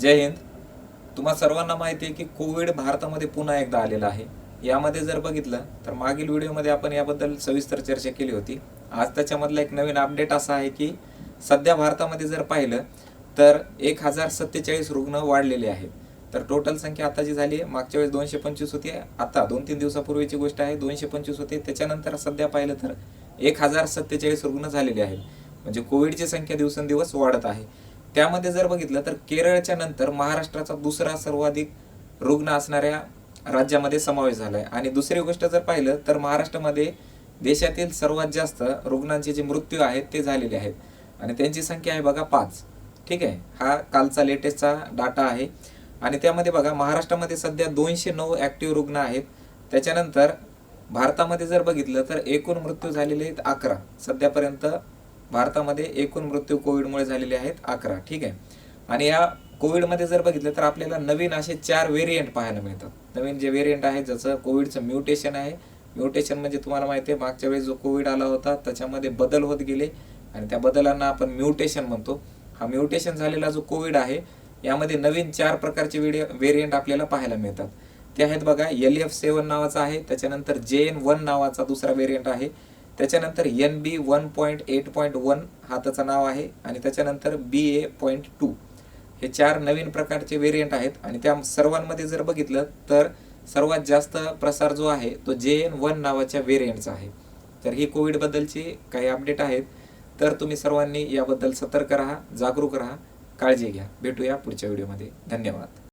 जय हिंद. तुम्हा सर्वांना माहिती आहे की कोविड भारतामध्ये पुन्हा एकदा आलेला आहे. यामध्ये जर बघितलं तर मागील व्हिडिओमध्ये आपण याबद्दल सविस्तर चर्चा केली होती. आज त्याच्यामधला एक नवीन अपडेट असा आहे की सध्या भारतामध्ये जर पाहिलं तर एक हजार सत्तेचाळीस रुग्ण वाढलेले आहेत. तर टोटल संख्या आता जी झाली आहे मागच्या वेळेस दोनशे पंचवीस होती. आता दोन तीन दिवसापूर्वीची गोष्ट आहे दोनशे पंचवीस होते. त्याच्यानंतर सध्या पाहिलं तर एक हजार सत्तेचाळीस रुग्ण झालेले आहेत. म्हणजे कोविडची संख्या दिवसेंदिवस वाढत आहे. त्यामध्ये जर बघितलं तर केरळच्या नंतर महाराष्ट्राचा दुसरा सर्वाधिक रुग्ण असणाऱ्या राज्यामध्ये समावेश झालाय. आणि दुसरी गोष्ट जर पाहिलं तर महाराष्ट्रामध्ये देशातील सर्वात जास्त रुग्णांचे जे मृत्यू आहेत ते झालेले आहेत. आणि त्यांची संख्या आहे बघा पाच. ठीक आहे? हा कालचा लेटेस्टचा डाटा आहे. आणि त्यामध्ये बघा महाराष्ट्रामध्ये सध्या दोनशे नऊ ॲक्टिव्ह रुग्ण आहेत. त्याच्यानंतर भारतामध्ये जर बघितलं तर एकूण मृत्यू झालेले आहेत अकरा. सध्यापर्यंत भारतामध्ये एकूण मृत्यू कोविडमुळे झालेले आहेत अकरा ठीक आहे? आणि या कोविडमध्ये जर बघितलं तर आपल्याला नवीन असे चार व्हेरियंट पाहायला मिळतात. नवीन जे व्हेरियंट आहे जसं कोविडचं म्युटेशन आहे. म्युटेशन म्हणजे तुम्हाला माहिती आहे मागच्या वेळेस जो कोविड आला होता त्याच्यामध्ये बदल होत गेले. आणि त्या बदलांना आपण म्युटेशन म्हणतो. हा म्युटेशन झालेला जो कोविड आहे यामध्ये नवीन चार प्रकारचे व्हिडिओ व्हेरियंट आपल्याला पाहायला मिळतात. ते आहेत बघा एल एफ सेवन नावाचा आहे त्याच्यानंतर जे एन वन नावाचा दुसरा व्हेरियंट आहे त्याच्यानंतर N B one point eight point one हा त्याचं नाव आहे आणि त्याच्यानंतर बी ए पॉईंट टू हे चार नवीन प्रकारचे व्हेरियंट आहेत आणि त्या सर्वांमध्ये जर बघितलं तर सर्वात जास्त प्रसार जो आहे तो जे एन वन नावाच्या व्हेरियंटचा आहे. तर ही कोविडबद्दलची काही अपडेट आहेत. तर तुम्ही सर्वांनी याबद्दल सतर्क राहा जागरूक राहा काळजी घ्या. भेटूया पुढच्या व्हिडिओमध्ये धन्यवाद.